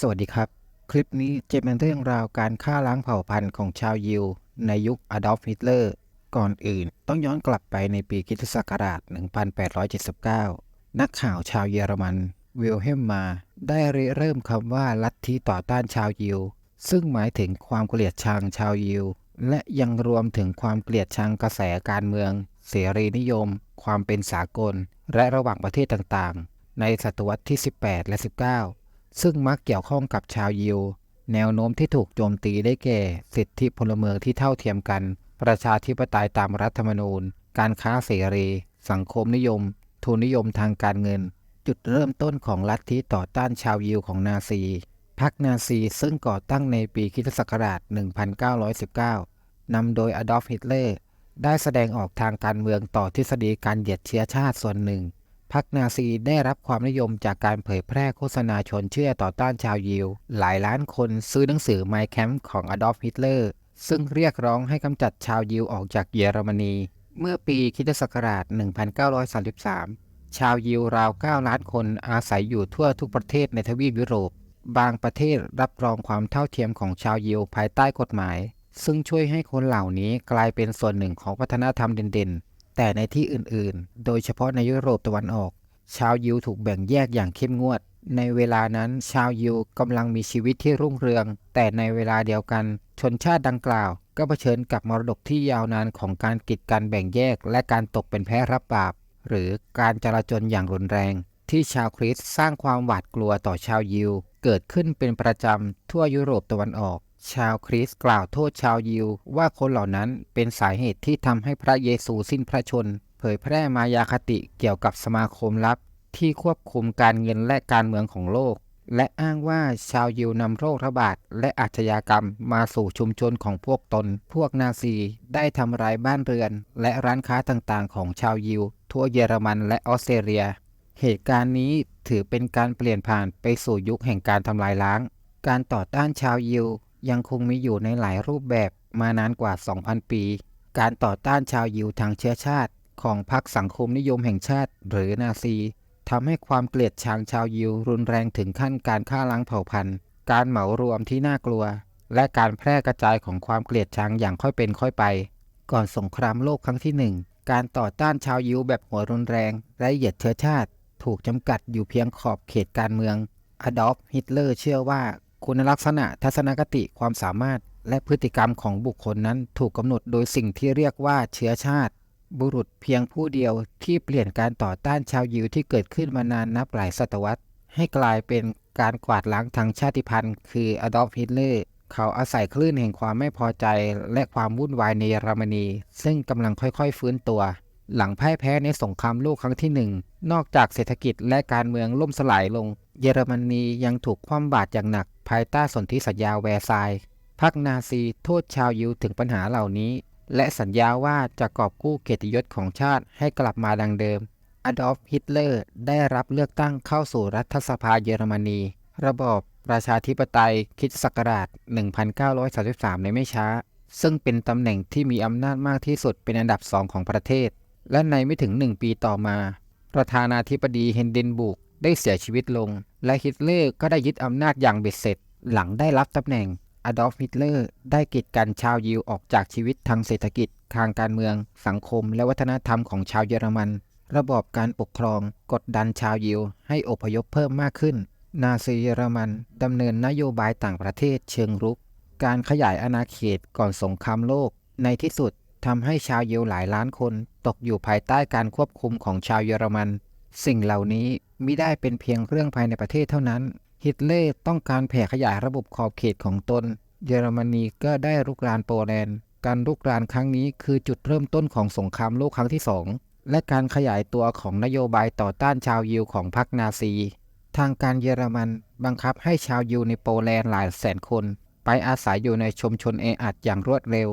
สวัสดีครับ คลิปนี้จะเป็นเรื่องราวการฆ่าล้างเผ่าพันธุ์ของชาวยิว ในยุคอดอล์ฟฮิตเลอร์ ก่อนอื่นต้องย้อนกลับไปในปีคิศักราช 1879 นักข่าวชาวเยอรมันวิลเฮมมาได้ริเริ่มคำว่าลัทธิต่อต้านชาวยิว ซึ่งหมายถึงความเกลียดชังชาวยิว และยังรวมถึงความเกลียดชังกระแสการเมือง เสรีนิยม ความเป็นสากล และระหว่างประเทศต่างๆ ในศตวรรษที่ 18 และ 19 ซึ่งมักเกี่ยวข้องกับชาวยิว แนวโน้มที่ถูกโจมตีได้แก่ สิทธิพลเมืองที่เท่าเทียมกัน ประชาธิปไตยตามรัฐธรรมนูญ การค้าเสรี สังคมนิยม ทุนนิยมทางการเงิน จุดเริ่มต้นของลัทธิต่อต้านชาวยิวของนาซี พรรคนาซีซึ่งก่อตั้งในปีคิศักราช1919 นำโดยอดอล์ฟฮิตเลอร์ได้แสดงออกทางการเมืองต่อทฤษฎีการเหยียดเชื้อชาติส่วนหนึ่ง พรรคนาซีได้รับความนิยมจากการเผยแพร่โฆษณาชวนเชื่อต่อต้านชาวยิว หลายล้านคนซื้อหนังสือ Mein Kampf ของอดอล์ฟฮิตเลอร์ซึ่งเรียกร้องให้กำจัดชาวยิวออกจากเยอรมนี เมื่อปีคิศักราช 1933 ชาวยิวราว 9 ล้านคนอาศัยอยู่ทั่วทุกประเทศในทวีปยุโรป บางประเทศรับรองความเท่าเทียมของชาวยิวภายใต้กฎหมาย ซึ่งช่วยให้คนเหล่านี้กลายเป็นส่วนหนึ่งของวัฒนธรรมเด่นๆ แต่ในที่อื่นๆ โดยเฉพาะในยุโรปตะวันออก ชาวยิวถูกแบ่งแยกอย่างเข้มงวด ในเวลานั้นชาวยิวกำลังมีชีวิตที่รุ่งเรือง แต่ในเวลาเดียวกัน ชนชาติดังกล่าว ก็เผชิญกับมรดกที่ยาวนานของการกีดกันแบ่งแยก และการตกเป็นแพ้รับบาป หรือการจลาจลอย่างรุนแรง ที่ชาวคริสต์สร้างความหวาดกลัวต่อชาวยิว เกิดขึ้นเป็นประจำทั่วยุโรปตะวันออก ชาวคริสต์กล่าวโทษชาวยิว ว่าคนเหล่านั้นเป็นสาเหตุที่ทำให้พระเยซูสิ้นพระชน เผยแพร่มายาคติเกี่ยวกับสมาคมลับ ที่ควบคุมการเงินและการเมืองของโลก และอ้างว่าชาวยิวนำโรคระบาดและอาชญากรรมมาสู่ชุมชนของพวกตน พวกนาซีได้ทำลายบ้านเรือน และร้านค้าต่างๆ ของชาวยิว ทั่วเยอรมันและออสเตรเลีย เหตุการณ์นี้ถือเป็นการเปลี่ยนผ่านไปสู่ยุคแห่งการทำลายล้าง การต่อต้านชาวยิวยังคงมีอยู่ในหลายรูปแบบมานานกว่า 2,000 ปี การต่อต้านชาวยิวทางเชื้อชาติ ของพรรคสังคมนิยมแห่งชาติ หรือนาซีทำให้ความเกลียดชังชาวยิวรุนแรงถึงขั้นการฆ่าล้างเผ่าพันธุ์ การเหมารวมที่น่ากลัว และการแพร่กระจายของความเกลียดชังอย่างค่อยเป็นค่อยไป ก่อนสงครามโลกครั้งที่หนึ่งการต่อต้านชาวยิวแบบหัวรุนแรงและเหยียดเชื้อชาติ ถูกจำกัดอยู่เพียงขอบเขตการเมืองอดอล์ฟฮิตเลอร์เชื่อว่าคุณลักษณะทัศนคติความสามารถและพฤติกรรมของบุคคลนั้นถูกกำหนดโดยสิ่งที่เรียกว่าเชื้อชาติ บุรุษเพียงผู้เดียวที่เปลี่ยนการต่อต้านชาวยิวที่เกิดขึ้นมานานนับหลายศตวรรษ ให้กลายเป็นการกวาดล้างทางชาติพันธุ์ คืออดอล์ฟฮิตเลอร์เขาอาศัยคลื่นแห่งความไม่พอใจและความวุ่นวายในเยอรมนี ซึ่งกำลังค่อยๆฟื้นตัว หลังพ่ายแพ้ในสงครามโลกครั้งที่หนึ่งนอกจากเศรษฐกิจและการเมืองล่มสลายลง เยอรมนียังถูกคว่ำบาตรอย่างหนัก ภายใต้สนธิสัญญาแวร์ซายน์พรรคนาซีโทษชาวยิวถึงปัญหาเหล่านี้ และสัญญาว่าจะกอบกู้เกียรติยศของชาติให้กลับมาดังเดิม อดอล์ฟฮิตเลอร์ได้รับเลือกตั้งเข้าสู่รัฐสภาเยอรมนี ระบอบประชาธิปไตยคริสตศักราช 1933 ในไม่ช้า ซึ่งเป็นตำแหน่งที่มีอำนาจมากที่สุดเป็นอันดับสองของประเทศ และในไม่ถึงหนึ่งปีต่อมา ประธานาธิบดีเฮนเดนบุกได้เสียชีวิตลง และฮิตเลอร์ก็ได้ยึดอำนาจอย่างเบ็ดเสร็จ หลังได้รับตำแหน่งอดอล์ฟฮิตเลอร์ได้กีดกันชาวยิวออกจากชีวิตทางเศรษฐกิจ ทางการเมือง สังคม และวัฒนธรรมของชาวเยอรมัน ระบอบการปกครอง กดดันชาวยิวให้อพยพเพิ่มมากขึ้น นาซีเยอรมันดำเนินนโยบายต่างประเทศเชิงรุก การขยายอาณาเขตก่อนสงครามโลก ในที่สุดทำให้ชาวยิวหลายล้านคน ตกอยู่ภายใต้การควบคุมของชาวเยอรมัน สิ่งเหล่านี้มิได้เป็นเพียงเรื่องภายในประเทศเท่านั้น ฮิตเลอร์ต้องการแผ่ขยายระบบขอบเขตของตน เยอรมนีก็ได้รุกรานโปแลนด์ การรุกรานครั้งนี้คือจุดเริ่มต้นของสงครามโลกครั้งที่สองและการขยายตัวของนโยบายต่อต้านชาวยิวของพรรคนาซี ทางการเยอรมันบังคับให้ชาวยิวในโปแลนด์หลายแสนคน ไปอาศัยอยู่ในชุมชนแออัดอย่างรวดเร็ว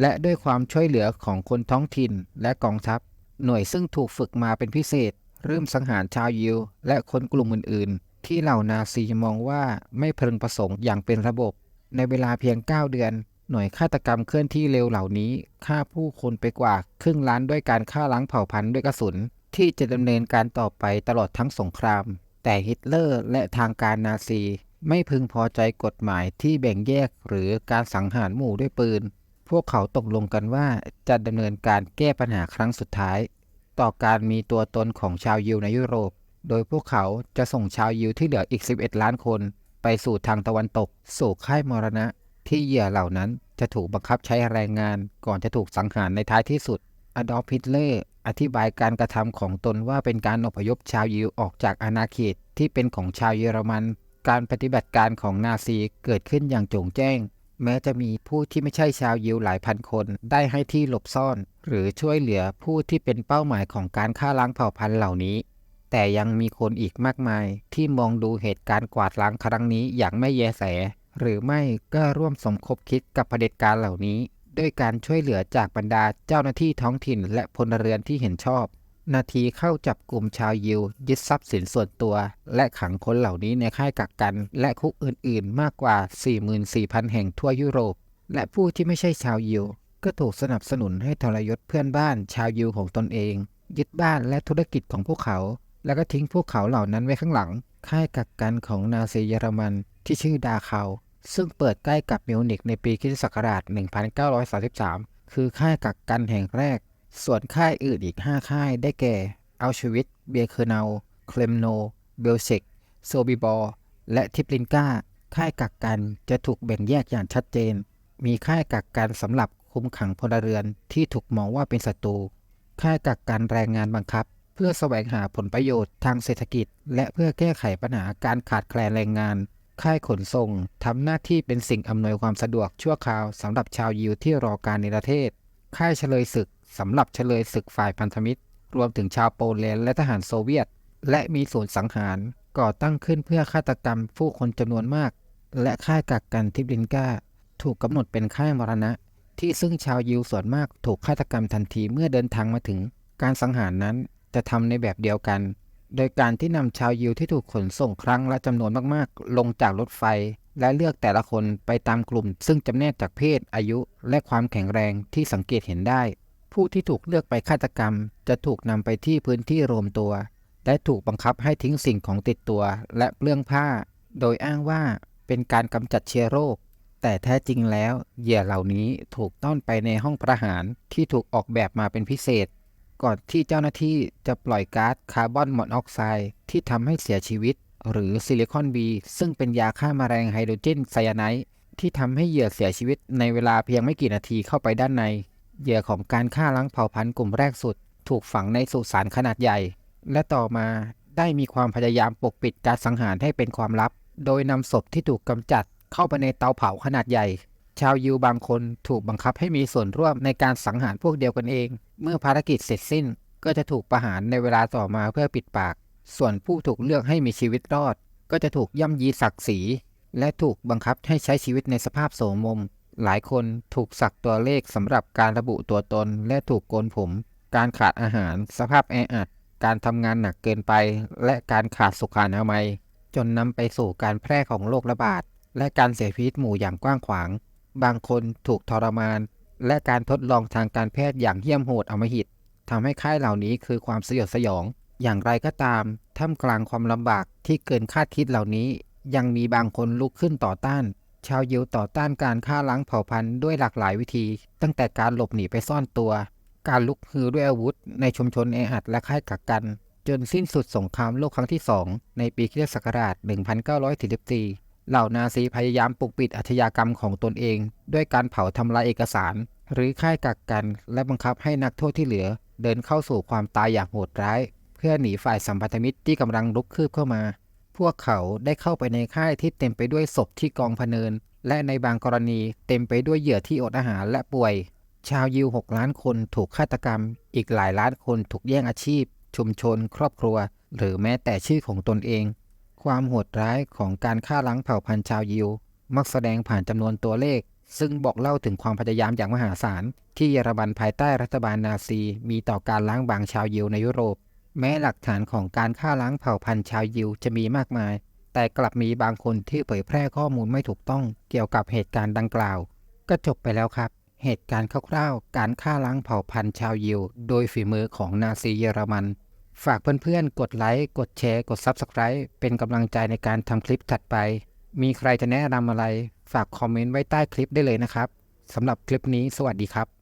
และด้วยความช่วยเหลือของคนท้องถิ่นและกองทัพ หน่วยซึ่งถูกฝึกมาเป็นพิเศษ เริ่มสังหารชาวยิว และคนกลุ่มอื่น ๆ ที่เหล่านาซีมองว่าไม่พึงประสงค์อย่างเป็นระบบ ในเวลาเพียง 9 เดือน หน่วยฆาตกรรมเคลื่อนที่เร็วเหล่านี้ฆ่าผู้คนไปกว่าครึ่งล้านด้วยการฆ่าล้างเผ่าพันธุ์ด้วยกระสุน ที่จะดำเนินการต่อไปตลอดทั้งสงคราม แต่ฮิตเลอร์และทางการนาซีไม่พึงพอใจกฎหมายที่แบ่งแยกหรือการสังหารหมู่ด้วยปืน พวกเขาตกลงกันว่าจะดำเนินการแก้ปัญหาครั้งสุดท้าย ต่อการมีตัวตนของชาวยิวในยุโรป โดยพวกเขาจะส่งชาวยิวที่เหลืออีก 11 ล้านคน ไปสู่ทางตะวันตก สู่ค่ายมรณะ ที่เหยื่อเหล่านั้นจะถูกบังคับใช้แรงงาน ก่อนจะถูกสังหารในท้ายที่สุด อดอล์ฟฮิตเลอร์อธิบายการกระทำของตนว่าเป็นการอพยพชาวยิวออกจากอาณาเขตที่เป็นของชาวเยอรมัน การปฏิบัติการของนาซีเกิดขึ้นอย่างโจ่งแจ้ง แม้จะมีผู้ที่ไม่ใช่ชาวยิวหลายพันคนได้ให้ที่หลบซ่อน หรือช่วยเหลือผู้ที่เป็นเป้าหมายของการฆ่าล้างเผ่าพันธุ์เหล่านี้ แต่ยังมีคนอีกมากมาย ที่มองดูเหตุการณ์กวาดล้างครั้งนี้อย่างไม่แยแส หรือไม่ก็ร่วมสมคบคิดกับเผด็จการเหล่านี้ ด้วยการช่วยเหลือจากบรรดาเจ้าหน้าที่ท้องถิ่นและพลเรือนที่เห็นชอบ นาทีเข้าจับกลุ่มชาวยิว ยึดทรัพย์สินส่วนตัว และขังคนเหล่านี้ในค่ายกักกัน และคุกอื่นๆ มากกว่า 44,000 แห่งทั่วยุโรป และผู้ที่ไม่ใช่ชาวยิว ก็ถูกสนับสนุนให้ทรยศเพื่อนบ้านชาวยิวของตนเอง ยึดบ้านและธุรกิจของพวกเขา แล้วก็ทิ้งพวกเขาเหล่านั้นไว้ข้างหลัง ค่ายกักกันของนาซีเยอรมันที่ชื่อดาคาวซึ่งเปิดใกล้กับมิวนิกในปีคศ1933 คือค่ายกักกันแห่งแรก ส่วนค่ายอื่นอีก 5 ค่ายได้แก่ อัลชวิต เบียเคอร์เนาเคลมโน เบลเชกโซบิบอร์และทิปลินกาค่ายกักกันจะถูกแบ่งแยกอย่างชัดเจน มีค่ายกักกันสำหรับคุมขังพลเรือนที่ถูกมองว่าเป็นศัตรู ค่ายกักกันแรงงานบังคับ เพื่อแสวงหาผลประโยชน์ทางเศรษฐกิจ และเพื่อแก้ไขปัญหาการขาดแคลนแรงงาน ค่ายขนส่งทำหน้าที่เป็นสิ่งอำนวยความสะดวกชั่วคราวสำหรับชาวยิวที่รอการในประเทศ ค่ายเฉลยศึก สำหรับเฉลยศึกฝ่ายพันธมิตร รวมถึงชาวโปแลนด์และทหารโซเวียต และมีศูนย์สังหารก่อตั้งขึ้นเพื่อฆาตกรรมผู้คนจำนวนมาก และค่ายกักกันทิบลินกาถูกกำหนดเป็นค่ายมรณะ ที่ซึ่งชาวยิวส่วนมากถูกฆาตกรรมทันทีเมื่อเดินทางมาถึง การสังหารนั้นจะทำในแบบเดียวกัน โดยการที่นำชาวยิวที่ถูกขนส่งครั้งละจำนวนมากๆ ลงจากรถไฟ และเลือกแต่ละคนไปตามกลุ่ม ซึ่งจำแนกจากเพศอายุ และความแข็งแรงที่สังเกตเห็นได้ ผู้ที่ถูกเลือกไปฆาตกรรม จะถูกนำไปที่พื้นที่รวมตัว และถูกบังคับให้ทิ้งสิ่งของติดตัว และเปลื้องผ้า โดยอ้างว่าเป็นการกำจัดเชื้อโรค แต่แท้จริงแล้ว เหยื่อเหล่านี้ถูกต้อนไปในห้องประหารที่ถูกออกแบบมาเป็นพิเศษ ก่อนที่เจ้าหน้าที่จะปล่อยก๊าซคาร์บอนมอนอกไซด์ที่ทำให้เสียชีวิต หรือซิลิคอนบีซึ่งเป็นยาฆ่ามาแมลงไฮโดรเจนไซยาไนด์ที่ทำให้เหยื่อเสียชีวิตในเวลาเพียงไม่กี่นาทีเข้าไปด้านใน เหยื่อของการฆ่าล้างเผ่าพันธุ์กลุ่มแรกสุด ถูกฝังในสุสานขนาดใหญ่ และต่อมาได้มีความพยายามปกปิดการสังหารให้เป็นความลับ โดยนำศพที่ถูกกำจัดเข้าไปในเตาเผาขนาดใหญ่ ชาวยิวบางคนถูกบังคับให้มีส่วนร่วมในการสังหารพวกเดียวกันเอง เมื่อภารกิจเสร็จสิ้นก็จะถูกประหารในเวลาต่อมาเพื่อปิดปาก ส่วนผู้ถูกเลือกให้มีชีวิตรอด ก็จะถูกย่ำยีศักดิ์ศรีและถูกบังคับให้ใช้ชีวิตในสภาพโสมม หลายคนถูกสักตัวเลขสำหรับการระบุตัวตนและถูกโกนผม การขาดอาหาร สภาพแออัด การทำงานหนักเกินไป และการขาดสุขอนามัย จนนำไปสู่การแพร่ของโรคระบาด และการเสียชีวิตหมู่อย่างกว้างขวาง บางคนถูกทรมาน และการทดลองทางการแพทย์อย่างเหี้ยมโหดอมหิตทำให้ค่ายเหล่านี้คือความสยดสยอง อย่างไรก็ตาม ท่ามกลางความลำบากที่เกินคาดคิดเหล่านี้ ยังมีบางคนลุกขึ้นต่อต้าน ชาวยิวต่อต้านการฆ่าล้างเผ่าพันธุ์ด้วยหลากหลายวิธี ตั้งแต่การหลบหนีไปซ่อนตัว การลุกฮือด้วยอาวุธ ในชุมชนแออัดและค่ายกักกัน จนสิ้นสุดสงครามโลกครั้งที่2ในปีคศ1944 เหล่านาซีพยายามปกปิดอาชญากรรมของตนเอง ด้วยการเผาทำลายเอกสาร หรือค่ายกักกัน และบังคับให้นักโทษที่เหลือ เดินเข้าสู่ความตายอย่างโหดร้าย เพื่อหนีฝ่ายสัมพันธมิตรที่กำลังลุกคืบเข้ามา พวกเขาได้เข้าไปในค่ายที่เต็มไปด้วยศพที่กองพเนิน และในบางกรณีเต็มไปด้วยเหยื่อที่อดอาหารและป่วย ชาวยิว 6 ล้านคนถูกฆาตกรรม อีกหลายล้านคนถูกแย่งอาชีพ ชุมชน ครอบครัว หรือแม้แต่ชื่อของตนเอง ความโหดร้ายของการฆ่าล้างเผ่าพันธุ์ชาวยิว มักแสดงผ่านจำนวนตัวเลข ซึ่งบอกเล่าถึงความพยายามอย่างมหาศาลที่เยอรมันภายใต้รัฐบาลนาซี มีต่อการล้างบางชาวยิวในยุโรป แม้หลักฐานของการฆ่าล้างเผ่าพันธุ์ชาวยิวจะมีมากมาย แต่กลับมีบางคนที่เผยแพร่ข้อมูลไม่ถูกต้องเกี่ยวกับเหตุการณ์ดังกล่าว ก็จบไปแล้วครับ เหตุการณ์คร่าวๆ การฆ่าล้างเผ่าพันธุ์ชาวยิว โดยฝีมือของนาซีเยอรมัน ฝากเพื่อนๆ กดไลค์ กดแชร์ กด Subscribe เป็นกำลังใจในการทำคลิปถัดไป มีใครจะแนะนำอะไร ฝากคอมเมนต์ไว้ใต้คลิปได้เลยนะครับสำหรับคลิปนี้สวัสดีครับ